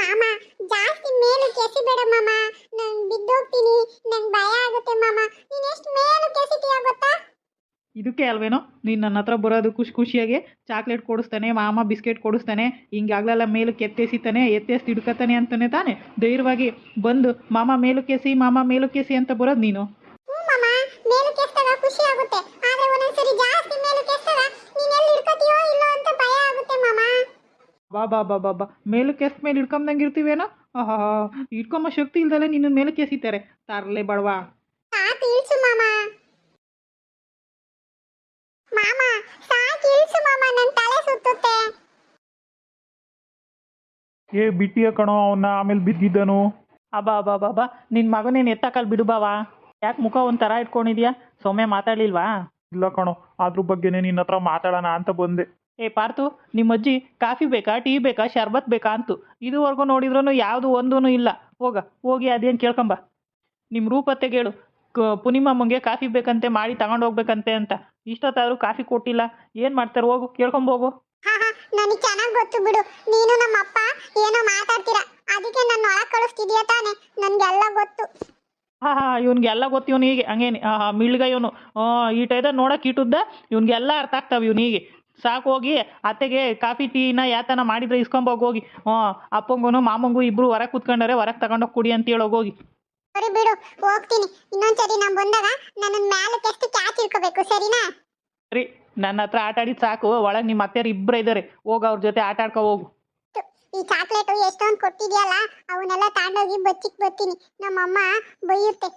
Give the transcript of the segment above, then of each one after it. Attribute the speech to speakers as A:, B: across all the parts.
A: ಮಾಮ, ಜಾಸ್ತಿ ಮೇಲು ಕೆಸಿಬೇಡ ಮಾಮ. ನಾನು ಬಿದ್ದೋಗ್ತೀನಿ, ನಂಗೆ ಭಯ ಆಗುತ್ತೆ ಮಾಮ. ನೀನು ಎಷ್ಟು ಮೇಲು ಕೆಸಿತೀಯ ಗೊತ್ತಾ?
B: ಇದಕ್ಕೆ ಅಲ್ವೇನೋ? ನೀನು ನನ್ನ ಹತ್ರ ಬರೋದು ಖುಷಿ ಖುಷಿಯಾಗಿ ಚಾಕ್ಲೇಟ್ ಕೊಡಿಸ್ತಾನೆ, ಮಾಮ ಬಿಸ್ಕೆಟ್ ಕೊಡಿಸ್ತಾನೆ, ಹಿಂಗಾಗ್ಲೆಲ್ಲ ಮೇಲಕ್ಕೆ ಎತ್ತೆಸಿತಾನೆ ಎತ್ತೆಸಿ ಹಿಡ್ಕತಾನೆ ಅಂತಾನೆ ತಾನೆ. ಧೈರ್ಯವಾಗಿ ಬಂದು ಮಾಮ ಮೇಲು ಎಸಿ ಮಾಮ ಮೇಲು ಎಸಿ ಅಂತ ಬರೋದು ನೀನು
A: ಹ್ಞೂ ಮಾಮ ಮೇಲು ಕೆಸ್ದಾಗ ಖುಷಿ ಆಗುತ್ತೆ ಆದ್ರೆ ಒಂದೊಂದ್ಸರಿ ಜಾಸ್ತಿ ಮೇಲು ಕೆಸ್ದಾಗ ನೀನು ಎಲ್ಲಿ ಹಿಡ್ಕೋತೀಯೋ ಇಲ್ಲೋ ಅಂತ ಭಯ ಆಗುತ್ತೆ ಮಾಮ
B: ಬಾ ಬಾ ಬಾ ಬಾ ಬಾ. ಮೇಲಕ್ಕೆ ಎಸ್ ಮೇಲೆ ಹಿಡ್ಕೊಂಬಂಗೆ ಇರ್ತೀವೇನೋ? ಆಹಾ ಹಿಡ್ಕೊಂಬ ಶಕ್ತಿ ಇಲ್ದಲೆ ನಿನ್ನ ಮೇಲಕ್ಕೆ ಕೆಸಿತಾರೆ ತಾರಲೆ ಬಡವಾ.
C: ಏ ಬಿಟ್ಟಿಯ ಕಣೋ ಅವನ್ನ ಆಮೇಲೆ ಬಿದ್ದಿದ್ದನು.
B: ಅಬ್ಬಾ ಅಬ್ಬಾ ಬಾಬಾ ಬಾ ನಿನ್ನ ಮಗನೇನು ಎತ್ತಕಲ್ ಬಿಡು ಬಾವಾ. ಯಾಕೆ ಮುಖ ಒಂಥರ ಇಟ್ಕೊಂಡಿದ್ಯಾ? ಸೊಮ್ಮೆ ಮಾತಾಡ್ಲಿಲ್ವಾ?
C: ಇಲ್ಲ ಕಣೋ ಅದ್ರ ಬಗ್ಗೆನೇ ನಿನ್ನ ಹತ್ರ ಮಾತಾಡೋಣ ಅಂತ ಬಂದೆ.
B: ಏ ಪಾರ್ತು ನಿಮ್ಮ ಅಜ್ಜಿ ಕಾಫಿ ಬೇಕಾ ಟೀ ಬೇಕಾ ಶರ್ಬತ್ ಬೇಕಾ ಅಂತು. ಇದುವರೆಗೂ ನೋಡಿದ್ರೂ ಯಾವುದು ಒಂದೂ ಇಲ್ಲ. ಹೋಗ ಹೋಗಿ ಅದೇನು ಕೇಳ್ಕೊಂಬ. ನಿಮ್ಮ ರೂಪತ್ತೆ ಹೇಳು ಕ ಪುನಿಮಮ್ಮಂಗೆ ಕಾಫಿ ಬೇಕಂತೆ ಮಾಡಿ ತಗೊಂಡು ಹೋಗ್ಬೇಕಂತೆ ಅಂತ. ಇಷ್ಟೊತ್ತಾದ್ರೂ ಕಾಫಿ ಕೊಟ್ಟಿಲ್ಲ. ಏನು ಮಾಡ್ತಾರೆ ಹೋಗು ಕೇಳ್ಕೊಂಬೋಗು
A: ಹಾ ಹಾ ನನಗೆ ಚೆನ್ನಾಗಿ ಗೊತ್ತು ಬಿಡು. ನೀನು ನಮ್ಮ ಅಪ್ಪ ಏನೋ ಮಾತಾಡ್ತೀರಾ. ಅದಕ್ಕೆ ನನ್ನ ಒಳಗೆ ಕಳಿಸ್ತಿದ್ಯಾ ತಾನೆ. ನನಗೆಲ್ಲ ಗೊತ್ತು.
B: ಹಾಂ ಹಾಂ ಇವ್ನಿಗೆಲ್ಲ ಗೊತ್ತು ಇವನಿಗೆ ಹಂಗೇನೆ ಹಾಂ ಹಾಂ ಮಿಳ್ಗ ಇವನು. ಈ ಟೈದ ನೋಡಕ್ಕೆ ಇಟ್ಟುದ್ದ ಇವ್ನಿಗೆಲ್ಲ ಅರ್ಥ ಆಗ್ತಾವೆ ಇವನಿಗೆ ಸಾಕು ಹೋಗಿ ಅತ್ತೆಗೆ ಕಾಫಿ ಟೀನ ಯಾತನ ಮಾಡಿದ್ರೆ ಇಸ್ಕೊಂಬೋಗಿ ಹೋಗಿ ಹ್ಞೂ ಅಪ್ಪಂಗೂ ಮಾಮಂಗೂ ಇಬ್ಬರು ಹೊರಗೆ ಕೂತ್ಕೊಂಡಾರೆ ಹೊರಗೆ ತಗೊಂಡೋಗಿ ಕುಡಿ ಅಂತ ಹೇಳೋಗಿ ಹೋಗಿ.
A: ಸರಿ ಬಿಡು ಹೋಗ್ತೀನಿ. ಇನ್ನೊಂದ್ಸರಿ ನಾನು ಬಂದಾಗ ನನ್ನ ಮ್ಯಾಲಕ್ಕೆ ಎಷ್ಟು ಕ್ಯಾಚ್ ಇಟ್ಕೋಬೇಕು ಸರಿನಾ?
B: ಸರಿ ನನ್ನ ಹತ್ರ ಆಟ ಆಡಿದ್ ಸಾಕು ಒಳಗೆ ನಿಮ್ಮ ಅತ್ತೆಯರು ಇಬ್ಬರು ಇದ್ದಾರೆ ಹೋಗಿ ಅವ್ರ ಜೊತೆ ಆಟ ಆಡ್ಕೊ ಹೋಗು.
A: ಈ ಚಾಕ್ಲೇಟ್ ಎಷ್ಟೊಂದು ಕೊಟ್ಟಿದ್ಯಲ್ಲ ಅವನ್ನೆಲ್ಲ ತಾಂಡೋಗಿ ಬಚ್ಚಿಕ್ ಬರ್ತೀನಿ. ನಮ್ಮಮ್ಮ ಬೈಯುತ್ತೆ.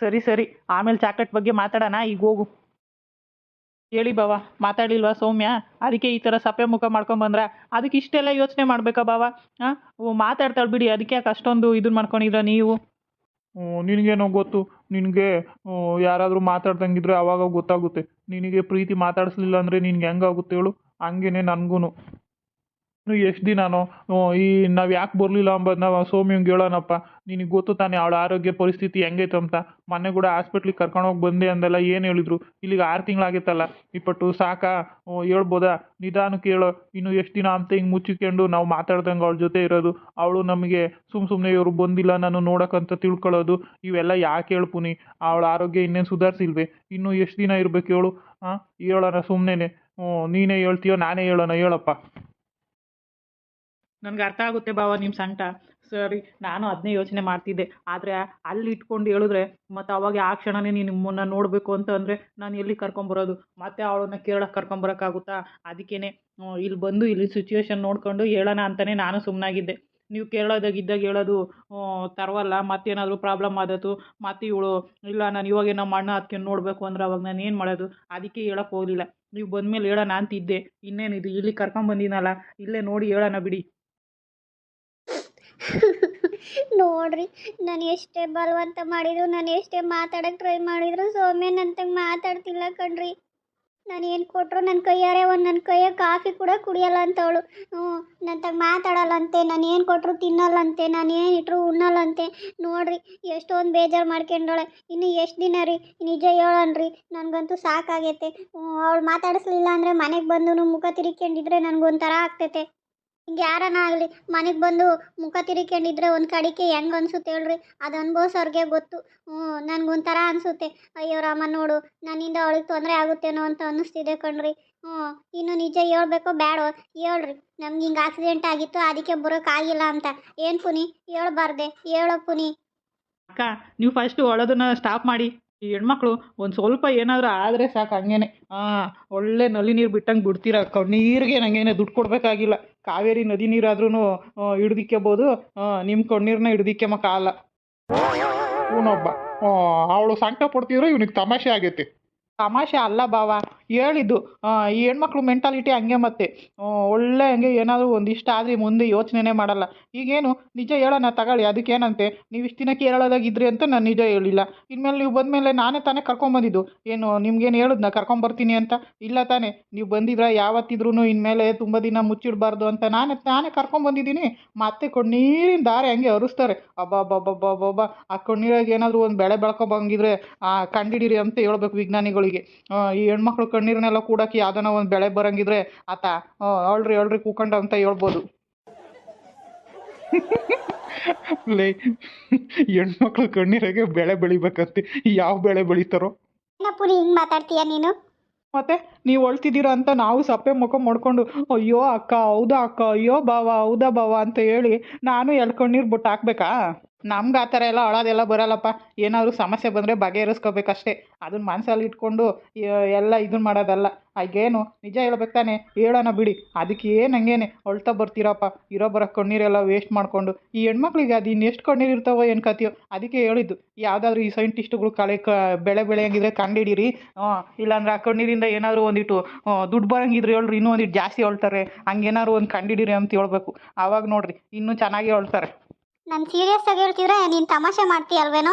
B: ಸರಿ ಸರಿ ಆಮೇಲೆ ಚಾಕ್ಲೇಟ್ ಬಗ್ಗೆ ಮಾತಾಡೋಣ ಈಗ ಹೋಗು. ಹೇಳಿ ಬಾವ, ಮಾತಾಡಿಲ್ವಾ ಸೌಮ್ಯ? ಅದಕ್ಕೆ ಈ ಥರ ಸಪ್ಪೆ ಮುಖ ಮಾಡ್ಕೊಂಬಂದ್ರ ಅದಕ್ಕೆ ಇಷ್ಟೆಲ್ಲ ಯೋಚನೆ ಮಾಡ್ಬೇಕಾ ಬಾವ? ಹಾಂ ಮಾತಾಡ್ತಾಳೆ ಬಿಡಿ, ಅದಕ್ಕೆ ಯಾಕೆ ಅಷ್ಟೊಂದು ಇದನ್ನ ಮಾಡ್ಕೊಂಡಿದ್ರ ನೀವು?
C: ನಿನಗೇನೋ ಗೊತ್ತು. ನಿನಗೆ ಯಾರಾದರೂ ಮಾತಾಡ್ದಂಗಿದ್ರೆ ಅವಾಗ ಗೊತ್ತಾಗುತ್ತೆ. ನಿನಗೆ ಪ್ರೀತಿ ಮಾತಾಡಿಸ್ಲಿಲ್ಲ ಅಂದರೆ ನಿನಗೆ ಹೆಂಗಾಗುತ್ತೆ ಹೇಳು? ಹಂಗೇನೆ ನನಗೂ ಎಷ್ಟು ದಿನಾನೋ? ಈ ನಾವು ಯಾಕೆ ಬರಲಿಲ್ಲ ಅಂಬದು ನಾವು ಸೌಮ್ಯಂಗೆ ಹೇಳೋಣಪ್ಪ ನಿನಗೆ ಗೊತ್ತು ತಾನೇ ಅವಳ ಆರೋಗ್ಯ ಪರಿಸ್ಥಿತಿ ಹೆಂಗೈತೆ ಅಂತ. ಮೊನ್ನೆ ಕೂಡ ಹಾಸ್ಪಿಟ್ಲಿಗೆ ಕರ್ಕೊಂಡೋಗಿ ಬಂದೆ ಅಂದೆಲ್ಲ ಏನು ಹೇಳಿದ್ರು? ಇಲ್ಲಿಗೆ ಆರು ತಿಂಗಳಾಗೈತಲ್ಲ. ಇಪ್ಪಟ್ಟು ಸಾಕಾ ಹೇಳ್ಬೋದಾ? ನಿಧಾನಕ್ಕೆ ಕೇಳು ಇನ್ನು ಎಷ್ಟು ದಿನ ಅಂತ ಹಿಂಗೆ ಮುಚ್ಚಿಕೊಂಡು ನಾವು ಮಾತಾಡ್ದಂಗೆ ಅವಳ ಜೊತೆ ಇರೋದು. ಅವಳು ನಮಗೆ ಸುಮ್ಮ ಸುಮ್ಮನೆ ಇವರು ಬಂದಿಲ್ಲ ನಾನು ನೋಡೋಕ್ಕಂತ ತಿಳ್ಕೊಳ್ಳೋದು. ಇವೆಲ್ಲ ಯಾಕೆ ಹೇಳ್ಪುನಿ? ಅವಳ ಆರೋಗ್ಯ ಇನ್ನೇನು ಸುಧಾರಿಸಿಲ್ವೇ? ಇನ್ನೂ ಎಷ್ಟು ದಿನ ಇರಬೇಕು ಹೇಳು? ಹಾಂ ಹೇಳೋಣ ಸುಮ್ಮನೆ ನೀನೇ ಹೇಳ್ತೀಯೋ ನಾನೇ ಹೇಳೋಣ, ಹೇಳಪ್ಪ.
B: ನನಗೆ ಅರ್ಥ ಆಗುತ್ತೆ ಬಾವ ನಿಮ್ಮ ಸಂಟ. ಸರಿ, ನಾನು ಅದನ್ನೇ ಯೋಚನೆ ಮಾಡ್ತಿದ್ದೆ. ಆದರೆ ಅಲ್ಲಿ ಇಟ್ಕೊಂಡು ಹೇಳಿದ್ರೆ, ಮತ್ತು ಅವಾಗ ಆ ಕ್ಷಣನೇ ನೀನು ನಿಮ್ಮನ್ನು ನೋಡಬೇಕು ಅಂತ ಅಂದರೆ ನಾನು ಎಲ್ಲಿ ಕರ್ಕೊಂಬರೋದು ಮತ್ತೆ ಅವಳನ್ನ ಕೇರಳಕ್ಕೆ ಕರ್ಕೊಂಬರೋಕ್ಕಾಗುತ್ತಾ ಅದಕ್ಕೇ ಇಲ್ಲಿ ಬಂದು ಇಲ್ಲಿ ಸಿಚುವೇಶನ್ ನೋಡಿಕೊಂಡು ಹೇಳೋಣ ಅಂತಲೇ ನಾನು ಸುಮ್ಮನಾಗಿದ್ದೆ ನೀವು ಕೇರಳದಾಗ ಇದ್ದಾಗ ಹೇಳೋದು ತರವಲ್ಲ, ಮತ್ತೇನಾದರೂ ಪ್ರಾಬ್ಲಮ್ ಆದತ್ತು ಮತ್ತೆ ಇವಳು, ಇಲ್ಲ, ನಾನು ಇವಾಗ ನಮ್ಮ ಅಣ್ಣ ಅದಕ್ಕೆ ನೋಡಬೇಕು ಅಂದ್ರೆ ಅವಾಗ ನಾನು ಏನು ಮಾಡೋದು? ಅದಕ್ಕೆ ಹೇಳೋಕ್ಕೆ ಹೋಗಲಿಲ್ಲ. ನೀವು ಬಂದಮೇಲೆ ಹೇಳೋಣ ಅಂತಿದ್ದೆ. ಇನ್ನೇನಿದು? ಇಲ್ಲಿ ಕರ್ಕೊಂಬಂದಿನಲ್ಲ ಇಲ್ಲೇ ನೋಡಿ ಹೇಳೋಣ ಬಿಡಿ.
A: ನೋಡ್ರಿ, ನಾನು ಎಷ್ಟೇ ಬಲವಂತ ಮಾಡಿದ್ರು, ನಾನು ಎಷ್ಟೇ ಮಾತಾಡಕ್ಕೆ ಟ್ರೈ ಮಾಡಿದ್ರು, ಸೌಮ್ಯ ನಂತಂಗೆ ಮಾತಾಡ್ತಿಲ್ಲ ಕಣ್ರಿ. ನಾನು ಏನು ಕೊಟ್ಟರು ನನ್ನ ಕೈಯಾರೆ ಒಂದು ನನ್ನ ಕೈಯಾಗ ಕಾಫಿ ಕೂಡ ಕುಡಿಯಲ್ಲ ಅಂತವಳು. ಹ್ಞೂ ನಂತಾಗ ಮಾತಾಡಲ್ಲಂತೆ, ನಾನು ಏನು ಕೊಟ್ಟರು ತಿನ್ನಲ್ಲಂತೆ, ನಾನು ಏನು ಇಟ್ಟರು ಉಣ್ಣಲ್ಲಂತೆ. ನೋಡ್ರಿ, ಎಷ್ಟೊಂದು ಬೇಜಾರು ಮಾಡ್ಕೊಂಡಳೆ ಇನ್ನು ಎಷ್ಟು ದಿನ ರೀ? ನಿಜ ಹೇಳನ್ರಿ, ನನಗಂತೂ ಸಾಕಾಗೈತೆ. ಅವಳು ಮಾತಾಡಿಸ್ಲಿಲ್ಲ ಅಂದರೆ ಮನೆಗೆ ಬಂದು ಮುಖ ತಿರ್ಕೊಂಡಿದ್ರೆ ನನಗೊಂಥರ ಆಗ್ತೈತೆ. ಹಿಂಗೆ ಯಾರನ ಆಗಲಿ, ಮನೆಗೆ ಬಂದು ಮುಖ ತಿರ್ಕೊಂಡಿದ್ರೆ ಒಂದು ಕಡಿಕೆ ಹೆಂಗೆ ಅನ್ಸುತ್ತೆ ಹೇಳ್ರಿ? ಅದು ಅನ್ಭವಿಸೋರ್ಗೆ ಗೊತ್ತು. ಹ್ಞೂ ನನಗೊಂಥರ ಅನಿಸುತ್ತೆ. ಅಯ್ಯೋ ರಾಮ, ನೋಡು, ನನ್ನಿಂದ ಅವಳಿಗೆ ತೊಂದರೆ ಆಗುತ್ತೇನೋ ಅಂತ ಅನ್ನಿಸ್ತಿದೆ ಕಣ್ರಿ. ಹ್ಞೂ ಇನ್ನು ನಿಜ ಹೇಳ್ಬೇಕೋ ಬೇಡೋ ಹೇಳ್ರಿ. ನಮ್ಗೆ ಹಿಂಗೆ ಆಕ್ಸಿಡೆಂಟ್ ಆಗಿತ್ತು, ಅದಕ್ಕೆ ಬರೋಕ್ಕಾಗಿಲ್ಲ ಅಂತ. ಏನು ಪುನಿ? ಹೇಳ್ಬಾರ್ದೆ. ಹೇಳೋ ಪುನಿ.
B: ಅಕ್ಕ, ನೀವು ಫಸ್ಟು ಒಳೋದನ್ನ ಸ್ಟಾಪ್ ಮಾಡಿ. ಈ ಹೆಣ್ಮಕ್ಳು ಒಂದು ಸ್ವಲ್ಪ ಏನಾದರೂ ಆದರೆ ಸಾಕು ಹಂಗೇನೆ. ಹಾಂ ಒಳ್ಳೆ ನಲ್ಲಿ ನೀರು ಬಿಟ್ಟಂಗೆ ಬಿಡ್ತೀರ ಕಣ್ಣೀರಿಗೆ ನಂಗೇನೆ ದುಡ್ಡು ಕೊಡಬೇಕಾಗಿಲ್ಲ. ಕಾವೇರಿ ನದಿ ನೀರಾದ್ರೂ ಹಿಡ್ದಿಕ್ಕೋಬೋದು ನಿಮ್ಮ ಕಣ್ಣೀರನ್ನ ಹಿಡ್ದಿಕ್ಕೆಮಕ್ಕಾಗಲ್ಲ
C: ಇವನೊಬ್ಬ ಅವಳು ಸಂಕಟ ಪಡ್ತಿದ್ರೆ ಇವನಿಗೆ ತಮಾಷೆ ಆಗೈತೆ.
B: ತಮಾಷೆ ಅಲ್ಲ ಬಾವ. ಹೇಳಿದ್ದು. ಈ ಹೆಣ್ಮಕ್ಳು ಮೆಂಟಾಲಿಟಿ ಹಂಗೆ ಮತ್ತೆ ಒಳ್ಳೆ ಹಂಗೆ ಏನಾದರೂ ಒಂದಿಷ್ಟು ಆದರೆ ಮುಂದೆ ಯೋಚನೆನೇ ಮಾಡಲ್ಲ. ಈಗೇನು, ನಿಜ ಹೇಳೋಣ ತಗೊಳ್ಳಿ. ಅದಕ್ಕೇನಂತೆ, ನೀವು ಇಷ್ಟು ದಿನ ಕೇರಳದಾಗಿದ್ರಿ ಅಂತ ನಾನು ನಿಜ ಹೇಳಿಲ್ಲ. ಇನ್ಮೇಲೆ ನೀವು ಬಂದಮೇಲೆ ನಾನೇ ತಾನೇ ಕರ್ಕೊಂಬಂದಿದ್ದು ಏನು, ನಿಮ್ಗೇನು ಹೇಳಿದ್ನ? ಕರ್ಕೊಂಬರ್ತೀನಿ ಅಂತ? ಇಲ್ಲ ತಾನೇ. ನೀವು ಬಂದಿದ್ರೆ ಯಾವತ್ತಿದ್ರೂ ಇನ್ಮೇಲೆ ತುಂಬ ದಿನ ಮುಚ್ಚಿಡಬಾರ್ದು ಅಂತ ನಾನೇ ನಾನೇ ಕರ್ಕೊಂಬಂದಿದ್ದೀನಿ ಮತ್ತೆ ಕೊಣ್ಣೀರಿನ ದಾರಿ ಹಂಗೆ ಹರಿಸ್ತಾರೆ ಅಬ್ಬಬ್ಬಬ್ಬಬ್ಬಬ್ಬ ಆ ಕೊಣ್ಣೀರಾಗ ಏನಾದರೂ ಒಂದು ಬೆಳೆ ಬೆಳ್ಕೊಬಂಗಿದ್ರೆ, ಆ, ಕಂಡಿಡಿರಿ ಅಂತ ಹೇಳ್ಬೇಕು ವಿಜ್ಞಾನಿಗಳಿಗೆ. ಈ ಹೆಣ್ಮಕ್ಳು ಕಣ್ಣೀರನ್ನೆಲ್ಲ ಕೂಡಕ್ಕೆ ಯಾವ್ದಾನ ಒಂದು ಬೆಳೆ ಬರಂಗಿದ್ರೆ ಆತ ಅಳ್ರಿ ಅಳ್ರಿ ಕೂಕಂಡ ಅಂತ ಹೇಳ್ಬೋದು. ಲೇ ಹೆಣ್ಮಕ್ಳು ಕಣ್ಣೀರಾಗೆ ಬೆಳೆ ಬೆಳಿಬೇಕಂತೆ. ಯಾವ ಬೆಳೆ ಬೆಳಿತಾರೋ?
A: ಹಿಂಗೆ ಮಾತಾಡ್ತೀಯ ನೀನು?
B: ಮತ್ತೆ? ನೀವು ಅಳ್ತಿದ್ದೀರಾ ಅಂತ ನಾವು ಸಪ್ಪೆ ಮುಖ ಮಾಡ್ಕೊಂಡು, ಅಯ್ಯೋ ಅಕ್ಕ, ಹೌದಾ ಅಕ್ಕ? ಅಯ್ಯೋ ಬಾವ ಹೌದಾ ಬಾವ ಅಂತ ಹೇಳಿ ನಾನು ಎಳ್ಕೊಂಡು ಬಿಟ್ಟು ಹಾಕ್ಬೇಕಾ? ನಮ್ಗೆ ಆ ಥರ ಎಲ್ಲ ಅಳೋದೆಲ್ಲ ಬರಲ್ಲಪ್ಪ. ಏನಾದರೂ ಸಮಸ್ಯೆ ಬಂದರೆ ಬಗೆಹರಿಸ್ಕೋಬೇಕಷ್ಟೇ. ಅದನ್ನ ಮನಸ್ಸಲ್ಲಿ ಇಟ್ಕೊಂಡು ಎಲ್ಲ ಇದನ್ನ ಮಾಡೋದಲ್ಲ. ಆಗೇನು ನಿಜ ಹೇಳ್ಬೇಕು ತಾನೆ. ಹೇಳೋಣ ಬಿಡಿ. ಅದಕ್ಕೆ ಏನು ಹಂಗೇನೆ? ಅಳ್ತಾ ಬರ್ತೀರಪ್ಪ. ಇರೋ ಬರೋ ಕಣ್ಣೀರೆಲ್ಲ ವೇಸ್ಟ್ ಮಾಡಿಕೊಂಡು. ಈ ಹೆಣ್ಮಕ್ಳಿಗೆ ಅದು ಇನ್ನೆಷ್ಟು ಕಣ್ಣೀರು ಇರ್ತಾವೋ ಏನು ಕತಿಯೋ ಅದಕ್ಕೆ ಹೇಳಿದ್ದು. ಯಾವುದಾದ್ರೂ ಈ ಸೈಂಟಿಸ್ಟ್ಗಳು ಕಳೆ, ಕ, ಬೆಳೆ ಬೆಳೆಯಂಗಿದ್ರೆ ಕಂಡಿಡೀರಿ. ಹಾಂ ಇಲ್ಲಾಂದ್ರೆ ಆ ಕಣ್ಣೀರಿಂದ ಏನಾದರೂ ಒಂದಿಟ್ಟು ದುಡ್ಡು ಬರೋಂಗಿದ್ರೆ ಹೇಳ್ರಿ ಇನ್ನೂ ಒಂದಿಟ್ಟು ಜಾಸ್ತಿ ಹೇಳ್ತಾರೆ ಹಂಗೇನಾದ್ರು ಒಂದು ಕಂಡಿಡೀರಿ ಅಂತ ಹೇಳ್ಬೇಕು. ಆವಾಗ ನೋಡ್ರಿ ಇನ್ನೂ ಚೆನ್ನಾಗಿ ಹೇಳ್ತಾರೆ.
A: ನಾನು ಸೀರಿಯಸ್ ಆಗಿ ಹೇಳ್ತಿದ್ರೆ ನೀನು ತಮಾಷೆ ಮಾಡ್ತೀಯ ಅಲ್ವೇನೋ?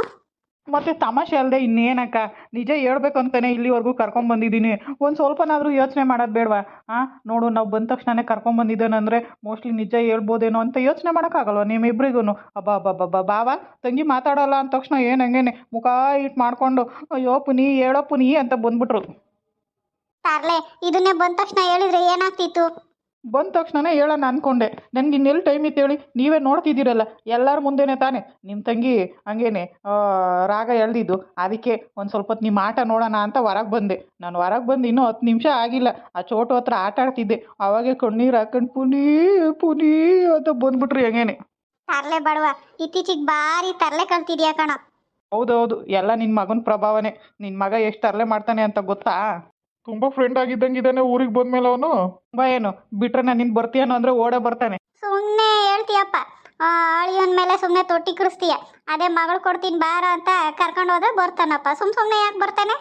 B: ಮತ್ತೆ ತಮಾಷೆ ಅಲ್ಲದೆ ಇನ್ನೇನಕ್ಕ ನಿಜ ಹೇಳ್ಬೇಕು ಅಂತಾನೆ ಇಲ್ಲಿವರೆಗೂ ಕರ್ಕೊಂಬಂದಿದ್ದೀನಿ ಒಂದು ಸ್ವಲ್ಪನಾದರೂ ಯೋಚನೆ ಮಾಡೋದು ಬೇಡವಾ? ಹಾಂ ನೋಡು ನಾವು ಬಂದ ತಕ್ಷಣನೇ ಕರ್ಕೊಂಬಂದಿದ್ದಾನಂದರೆ ಮೋಸ್ಟ್ಲಿ ನಿಜ ಹೇಳ್ಬೋದೇನೋ ಅಂತ ಯೋಚನೆ ಮಾಡೋಕ್ಕಾಗಲ್ವ ನಿಮ್ಮಿಬ್ರಿಗೂ ಅಬ್ಬಾ ಅಬ್ಬಾ ಬಾವ ತಂಗಿ ಮಾತಾಡೋಲ್ಲ ಅಂದ ತಕ್ಷಣ ಏನು ಹಂಗೇನೆ ಮುಖ ಇಟ್ಟು ಮಾಡಿಕೊಂಡು ಅಯ್ಯೋ ಪುನಿ ಹೇಳೋ ಪುನಿ ಅಂತ ಬಂದ್ಬಿಟ್ರು.
A: ತಾರ್ಲೆ ಇದನ್ನೇ ಬಂದ ತಕ್ಷಣ ಹೇಳಿದ್ರೆ ಏನಾಗ್ತಿತ್ತು?
B: ಬಂದ ತಕ್ಷಣನೇ ಹೇಳೋಣ ಅಂದ್ಕೊಂಡೆ ನನಗೆ ಇನ್ನೆಲ್ಲಿ ಟೈಮ್ ಇತ್ತು ಹೇಳಿ ನೀವೇ ನೋಡ್ತಿದ್ದೀರಲ್ಲ ಎಲ್ಲರ ಮುಂದೆನೇ ತಾನೆ. ನಿಮ್ಮ ತಂಗಿ ಹಂಗೇನೆ ರಾಗ ಎಳ್ದಿದ್ದು. ಅದಕ್ಕೆ ಒಂದು ಸ್ವಲ್ಪ ಹೊತ್ತು ನಿಮ್ಮ ಆಟ ನೋಡೋಣ ಅಂತ ಹೊರಗೆ ಬಂದೆ. ನಾನು ಹೊರಗೆ ಬಂದು ಇನ್ನೂ ಹತ್ತು ನಿಮಿಷ ಆಗಿಲ್ಲ. ಆ ಚೋಟು ಹತ್ರ ಆಟ ಆಡ್ತಿದ್ದೆ. ಅವಾಗೆ ಕಣ್ಣೀರು ಹಾಕೊಂಡು ಪುನೀ ಪುನೀ ಅಂತ ಬಂದ್ಬಿಟ್ರಿ ಹಂಗೇನೆ.
A: ತರಲೆ ಬಡವ ಇತ್ತೀಚಿಗೆ ಭಾರಿ ತರಲೆ ಕಲ್ತಿದ್ಯಾ ಕಣ.
B: ಹೌದೌದು ಎಲ್ಲ ನಿನ್ನ ಮಗನ ಪ್ರಭಾವನೇ. ನಿನ್ನ ಮಗ ಎಷ್ಟು ತರಲೆ ಮಾಡ್ತಾನೆ ಅಂತ ಗೊತ್ತಾ? ತುಂಬ ಫ್ರೆಂಡ್ ಆಗಿದ್ದಂಗಿದ್ದಾನೆ ಊರಿಗೆ ಬಂದ್ಮೇಲೆ ಅವನು? ಬಾ ಏನು ಬಿಟ್ರೆ ನಾನು ನಿನ್ ಬರ್ತೀಯನೋ ಅಂದ್ರೆ ಓಡೇ ಬರ್ತಾನೆ.
A: ಸುಮ್ಮನೆ ಹೇಳ್ತೀಯಪ್ಪ. ಅಳಿಯೋನ್ ಮೇಲೆ ಸುಮ್ಮನೆ ತೊಟ್ಟಿ ಕೃಸ್ತೀಯ ಅದೇ ಮಗಳು ಕೊಡ್ತೀನಿ ಬಾರ ಅಂತ ಕರ್ಕೊಂಡು ಹೋದ್ರೆ ಬರ್ತಾನಪ್ಪ. ಸುಮ್ ಸುಮ್ಮನೆ ಯಾಕೆ ಬರ್ತಾನೆ?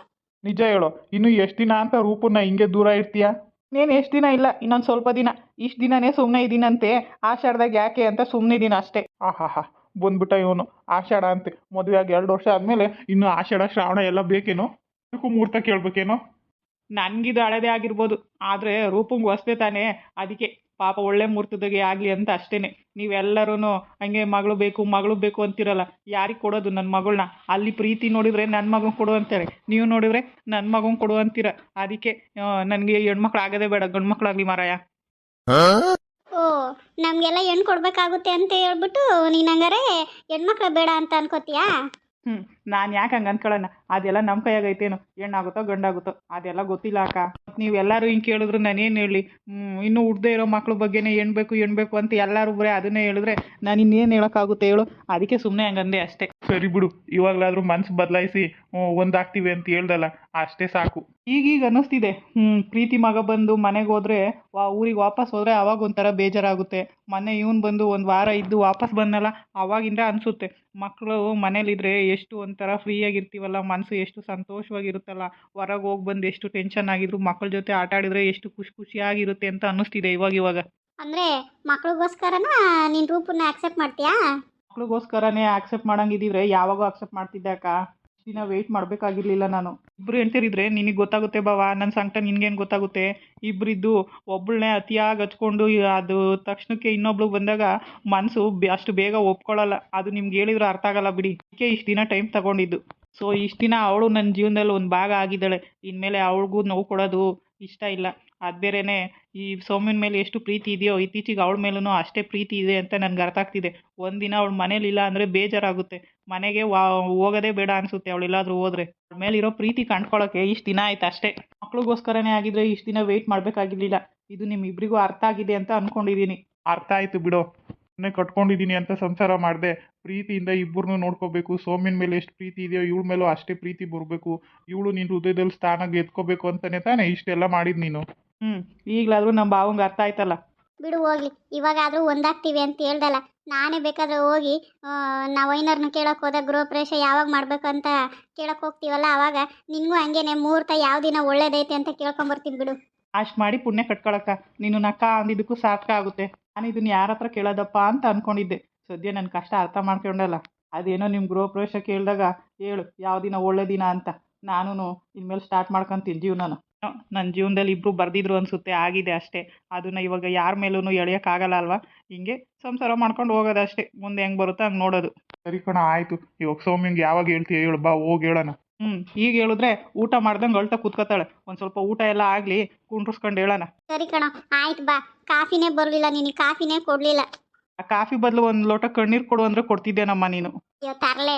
C: ನಿಜ ಹೇಳು ಇನ್ನು ಎಷ್ಟು ದಿನ ಅಂತ ರೂಪನ್ನ ಹಿಂಗೆ ದೂರ ಇರ್ತೀಯ
B: ನೀನು ಎಷ್ಟು ದಿನ ಇಲ್ಲ ಇನ್ನೊಂದು ಸ್ವಲ್ಪ ದಿನ. ಇಷ್ಟು ದಿನನೇ ಸುಮ್ಮನೆ ಇದ್ದೀನಂತೆ ಆಷಾಢದಾಗ ಯಾಕೆ ಅಂತ ಸುಮ್ಮನೆ ಇದ್ದೀನಿ ಅಷ್ಟೇ.
C: ಆಹಾ ಬಂದ್ಬಿಟ್ಟ ಇವನು. ಆಷಾಢ ಅಂತೆ. ಮದುವೆ ಆಗಿ ಎರಡು ವರ್ಷ ಆದಮೇಲೆ ಇನ್ನು ಆಷಾಢ ಶ್ರಾವಣ ಎಲ್ಲ ಬೇಕೇನೋ? ಅದಕ್ಕೂ ಮುಹೂರ್ತ ಕೇಳ್ಬೇಕೇನೋ?
B: ನನಗಿದು ಹಳದೇ ಆಗಿರ್ಬೋದು. ಆದರೆ ರೂಪಂಗೆ ಹೊಸ್ದೆ ತಾನೇ. ಅದಕ್ಕೆ ಪಾಪ ಒಳ್ಳೆ ಮುಹೂರ್ತದಾಗೆ ಆಗಲಿ ಅಂತ ಅಷ್ಟೇ ನೀವೆಲ್ಲರೂ ಹಂಗೆ ಮಗಳು ಬೇಕು ಮಗಳು ಬೇಕು ಅಂತಿರಲ್ಲ. ಯಾರಿಗೆ ಕೊಡೋದು ನನ್ನ ಮಗಳನ್ನ ಅಲ್ಲಿ ಪ್ರೀತಿ ನೋಡಿದರೆ ನನ್ನ ಮಗನ ಕೊಡು ಅಂತಾರೆ. ನೀವು ನೋಡಿದರೆ ನನ್ನ ಮಗನ ಕೊಡು ಅಂತೀರ. ಅದಕ್ಕೆ ನನಗೆ ಹೆಣ್ಮಕ್ಳು ಆಗೋದೇ ಬೇಡ. ಗಂಡು ಮಕ್ಕಳಾಗಲಿ ಮಾರಾಯ.
A: ಓ ನಮಗೆಲ್ಲ ಹೆಣ್ಣು ಕೊಡಬೇಕಾಗುತ್ತೆ ಅಂತ ಹೇಳ್ಬಿಟ್ಟು ನೀನು ಹಂಗಾರೆ ಹೆಣ್ಮಕ್ಳು ಬೇಡ ಅಂತ ಅನ್ಕೋತೀಯಾ?
B: ಹ್ಞೂ ನಾನು ಯಾಕೆ ಹಂಗೆ ಅನ್ಕೊಳ್ಳೋಣ ಅದೆಲ್ಲ ನಮ್ಮ ಕೈಯಾಗೈತೇನು. ಹೆಣ್ಣಾಗುತ್ತೋ ಗಂಡಾಗುತ್ತೋ? ಅದೆಲ್ಲ ಗೊತ್ತಿಲ್ಲ ಅಕ್ಕ. ನೀವೆಲ್ಲರೂ ಹಿಂಗೆ ಕೇಳಿದ್ರು ನಾನೇನು ಹೇಳಿ ಇನ್ನೂ ಹುಡ್ದೇ ಇರೋ ಮಕ್ಳ ಬಗ್ಗೆನೇ ಹೆಣ್ಬೇಕು ಹೆಣ್ಬೇಕು ಅಂತ ಎಲ್ಲರೂ ಬರೀ ಅದನ್ನೇ ಹೇಳಿದ್ರೆ ನಾನು ಇನ್ನೇನು ಹೇಳೋಕ್ಕಾಗುತ್ತೆ ಹೇಳು? ಅದಕ್ಕೆ ಸುಮ್ಮನೆ ಹಂಗಂದೆ ಅಷ್ಟೇ.
C: ಸರಿ ಬಿಡು ಇವಾಗಲಾದರೂ ಮನ್ಸು ಬದಲಾಯಿಸಿ ಒಂದಾಗ್ತೀವಿ ಅಂತ ಹೇಳ್ದಲ್ಲ ಅಷ್ಟೇ ಸಾಕು.
B: ಈಗೀಗ ಅನ್ನಿಸ್ತಿದೆ. ಹ್ಞೂ ಪ್ರೀತಿ ಮಗ ಬಂದು ಮನೆಗೆ ಹೋದ್ರೆ ವಾ ಊರಿಗೆ ವಾಪಸ್ ಹೋದ್ರೆ ಅವಾಗ ಒಂಥರ ಬೇಜಾರಾಗುತ್ತೆ. ಮೊನ್ನೆ ಇವನು ಬಂದು ಒಂದು ವಾರ ಇದ್ದು ವಾಪಸ್ ಬಂದಲ್ಲ ಅವಾಗಿಂದ ಅನಿಸುತ್ತೆ. ಮಕ್ಕಳು ಮನೇಲಿದ್ರೆ ಎಷ್ಟು ಒಂಥರ ಫ್ರೀಯಾಗಿರ್ತೀವಲ್ಲ ಮನಸ್ಸು ಎಷ್ಟು ಸಂತೋಷವಾಗಿರುತ್ತಲ್ಲ ಹೊರಗೆ ಹೋಗಿ ಬಂದು ಎಷ್ಟು ಟೆನ್ಷನ್ ಆಗಿದ್ರು ಮಕ್ಕಳ ಜೊತೆ ಆಟ ಆಡಿದ್ರೆ ಎಷ್ಟು ಖುಷಿ ಖುಷಿಯಾಗಿರುತ್ತೆ ಅಂತ ಅನ್ನಿಸ್ತಿದೆ ಇವಾಗ ಇವಾಗ.
A: ಅಂದರೆ ಮಕ್ಳಿಗೋಸ್ಕರನ ನೀನು ರೂಪನ್ನ ಆಕ್ಸೆಪ್ಟ್ ಮಾಡ್ತೀಯಾ?
B: ಮಕ್ಳಿಗೋಸ್ಕರನೇ ಆಕ್ಸೆಪ್ಟ್ ಮಾಡಂಗಿದ್ದಿದ್ರೆ ಯಾವಾಗೂ ಆಕ್ಸೆಪ್ಟ್ ಮಾಡ್ತಿದ್ದೆ ಅಕ್ಕ. ದಿನ ವೆಯ್ಟ್ ಮಾಡಬೇಕಾಗಿರ್ಲಿಲ್ಲ ನಾನು. ಇಬ್ಬರು ಹೆಂಡ್ತಿರಿದ್ರೆ ನಿನಗೆ ಗೊತ್ತಾಗುತ್ತೆ ಬಾವ ನನ್ನ ಸಂಕಟ ನಿನ್ಗೇನು ಗೊತ್ತಾಗುತ್ತೆ. ಇಬ್ಬರಿದ್ದು ಒಬ್ಬಳನ್ನೇ ಅತಿಯಾಗಿ ಹಚ್ಕೊಂಡು ಅದು ತಕ್ಷಣಕ್ಕೆ ಇನ್ನೊಬ್ಳು ಬಂದಾಗ ಮನಸ್ಸು ಅಷ್ಟು ಬೇಗ ಒಪ್ಕೊಳ್ಳಲ್ಲ ಅದು ನಿಮ್ಗೆ ಹೇಳಿದ್ರು ಅರ್ಥ ಆಗಲ್ಲ ಬಿಡಿ. ಅದಕ್ಕೆ ಇಷ್ಟು ದಿನ ಟೈಮ್ ತಗೊಂಡಿದ್ದು. ಸೊ ಇಷ್ಟು ದಿನ ಅವಳು ನನ್ನ ಜೀವನದಲ್ಲಿ ಒಂದು ಭಾಗ ಆಗಿದ್ದಾಳೆ. ಇನ್ಮೇಲೆ ಅವಳಿಗೂ ನೋವು ಕೊಡೋದು ಇಷ್ಟ ಇಲ್ಲ. ಅದು ಬೇರೆಯೇ ಈ ಸೌಮ್ಯನ ಮೇಲೆ ಎಷ್ಟು ಪ್ರೀತಿ ಇದೆಯೋ ಇತ್ತೀಚಿಗೆ ಅವಳ ಮೇಲೂ ಅಷ್ಟೇ ಪ್ರೀತಿ ಇದೆ ಅಂತ ನನಗೆ ಅರ್ಥ ಆಗ್ತಿದೆ. ಒಂದಿನ ಅವಳು ಮನೇಲಿಲ್ಲ ಅಂದರೆ ಬೇಜಾರಾಗುತ್ತೆ. ಮನೆಗೆ ವಾ, ಹೋಗೋದೇ ಬೇಡ ಅನಿಸುತ್ತೆ ಅವಳೆಲ್ಲಾದ್ರೂ ಹೋದರೆ. ಅವಳ ಮೇಲಿರೋ ಪ್ರೀತಿ ಕಂಡ್ಕೊಳ್ಳೋಕೆ ಇಷ್ಟು ದಿನ ಆಯ್ತು ಅಷ್ಟೇ. ಮಕ್ಳಿಗೋಸ್ಕರನೇ ಆಗಿದ್ರೆ ಇಷ್ಟು ದಿನ ವೆಯ್ಟ್ ಮಾಡಬೇಕಾಗಿರ್ಲಿಲ್ಲ. ಇದು ನಿಮ್ಮಿಬ್ಬರಿಗೂ ಅರ್ಥ ಆಗಿದೆ ಅಂತ ಅಂದ್ಕೊಂಡಿದ್ದೀನಿ
C: ಅರ್ಥ ಆಯ್ತು ಬಿಡು. ಸುಮ್ಮನೆ ಕಟ್ಕೊಂಡಿದ್ದೀನಿ ಅಂತ ಸಂಸಾರ ಮಾಡಿದೆ. ಪ್ರೀತಿಯಿಂದ ಇಬ್ಬರನ್ನೂ ನೋಡ್ಕೋಬೇಕು. ಸೋಮಿನ ಮೇಲೆ ಎಷ್ಟು ಪ್ರೀತಿ ಇದೆಯೋ ಇವಳ ಮೇಲೂ ಅಷ್ಟೇ ಪ್ರೀತಿ ಬರಬೇಕು. ಇವಳು ನಿನ್ನ ಹೃದಯದಲ್ಲಿ ಸ್ಥಾನ ಗೆದ್ಕೋಬೇಕು ಅಂತಾನೆ ತಾನೇ ಇಷ್ಟೆಲ್ಲ ಮಾಡಿದ್ ನೀನು.
B: ಹ್ಞೂ ಈಗಲಾದರೂ ನಮ್ಮ ಭಾವಂಗೆ ಅರ್ಥ ಆಯ್ತಲ್ಲ?
A: ಬಿಡು ಹೋಗ್ಲಿ. ಇವಾಗಾದರೂ ಒಂದಾಗ್ತೀವಿ ಅಂತ ಹೇಳ್ದಲ್ಲ. ನಾನೇ ಬೇಕಾದ್ರೆ ಹೋಗಿ ನಾವು ಐನರ್ನ ಕೇಳೋಕೆ ಹೋದಾಗ ಗೃಹ ಪ್ರವೇಶ ಯಾವಾಗ ಮಾಡಬೇಕು ಅಂತ ಕೇಳೋಕೆ ಹೋಗ್ತೀವಲ್ಲ ಆವಾಗ ನಿನಗೂ ಹಂಗೇನೆ ಮುಹೂರ್ತ ಯಾವ ದಿನ ಒಳ್ಳೇದೈತೆ ಅಂತ ಕೇಳ್ಕೊಂಬರ್ತೀನಿ ಬಿಡು.
B: ಅಷ್ಟು ಮಾಡಿ ಪುಣ್ಯ ಕಟ್ಕೊಳಕ್ಕ. ನೀನು ನಕ್ಕ ಅಂದಿದ್ದಕ್ಕೂ ಸಾರ್ಥಕ ಆಗುತ್ತೆ. ನಾನು ಇದನ್ನ ಯಾರ ಹತ್ರ ಕೇಳೋದಪ್ಪ ಅಂತ ಅಂದ್ಕೊಂಡಿದ್ದೆ ಸದ್ಯ ನನ್ನ ಕಷ್ಟ ಅರ್ಥ ಮಾಡ್ಕೊಂಡಲ್ಲ. ಅದೇನೋ ನಿಮ್ಮ ಗೃಹ ಪ್ರವೇಶ ಕೇಳಿದಾಗ ಹೇಳು, ಯಾವ ದಿನ ಒಳ್ಳೆ ದಿನ ಅಂತ. ನಾನು ಇನ್ಮೇಲೆ ಸ್ಟಾರ್ಟ್ ಮಾಡ್ಕೊಂತೀನಿ ಜೀವನನ. ನನ್ನ ಜೀವನದಲ್ಲಿ ಇಬ್ಬರು ಬರ್ದಿದ್ರು ಅನಿಸುತ್ತೆ, ಆಗಿದೆ ಅಷ್ಟೇ. ಅದನ್ನು ಇವಾಗ ಯಾರ ಮೇಲೂ ಎಳೆಯೋಕ್ಕಾಗಲ್ಲ ಅಲ್ವಾ? ಹಿಂಗೆ ಸಂಸಾರ ಮಾಡ್ಕೊಂಡು ಹೋಗೋದಷ್ಟೇ. ಮುಂದೆ ಹೆಂಗೆ ಬರುತ್ತೋ ಹಂಗೆ ನೋಡೋದು.
C: ಸರಿ ಕಣ, ಆಯಿತು. ಇವಾಗ ಸೌಮ್ಯಂಗೆ ಯಾವಾಗ ಹೇಳ್ತೀಯ ಹೇಳು, ಬಾ, ಹೋಗಿ ಹೇಳೋಣ.
B: ಹ್ಞೂ ಈಗ ಹೇಳಿದ್ರೆ ಊಟ ಮಾಡ್ದಂಗೆ ಅಳ್ತಾ ಕೂತ್ಕೋತಾಳೆ. ಒಂದ್ ಸ್ವಲ್ಪ ಊಟ ಎಲ್ಲ ಆಗಲಿ ಕುಂಡ್ರಿಸ್ಕೊಂಡು ಹೇಳೋಣ.
A: ಸರಿ ಕಣ ಆಯ್ತು ಬಾ. ಕಾಫಿನೇ ಬರ್ಲಿಲ್ಲ ನಿನಗೆ ಕಾಫಿನೇ ಕೊಡ್ಲಿಲ್ಲ.
B: ಆ ಕಾಫಿ ಬದಲು ಒಂದು ಲೋಟ ಕಣ್ಣೀರು ಕೊಡು ಅಂದರೆ ಕೊಡ್ತಿದ್ದೇನಮ್ಮ ನೀನು?
A: ಅಯ್ಯೋ ತರ್ಲೆ.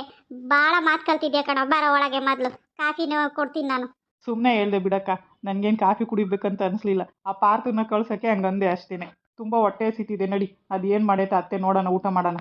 A: ಬಾಳ ಮಾತ್ ಕಲ್ತಿದ್ಯಾ ಕಣ ಬರೋ ಒಳಗೆ ಮೊದಲು. ಕಾಫಿನೇ ಕೊಡ್ತೀನಿ ನಾನು.
B: ಸುಮ್ಮನೆ ಹೇಳ್ದೆ ಬಿಡಕ್ಕ ನನಗೇನು ಕಾಫಿ ಕುಡಿಬೇಕಂತ ಅನಿಸ್ಲಿಲ್ಲ. ಆ ಪಾರ್ಥನ ಕಳ್ಸಕ್ಕೆ ಹಂಗಂದೆ ಅಷ್ಟೇನೆ. ತುಂಬಾ ಹೊಟ್ಟೆ ಸಿಟ್ಟಿದೆ ನಡಿ ಅದು ಏನ್ ಮಾಡೈತೆ ಅತ್ತೆ ನೋಡೋಣ ಊಟ ಮಾಡೋಣ.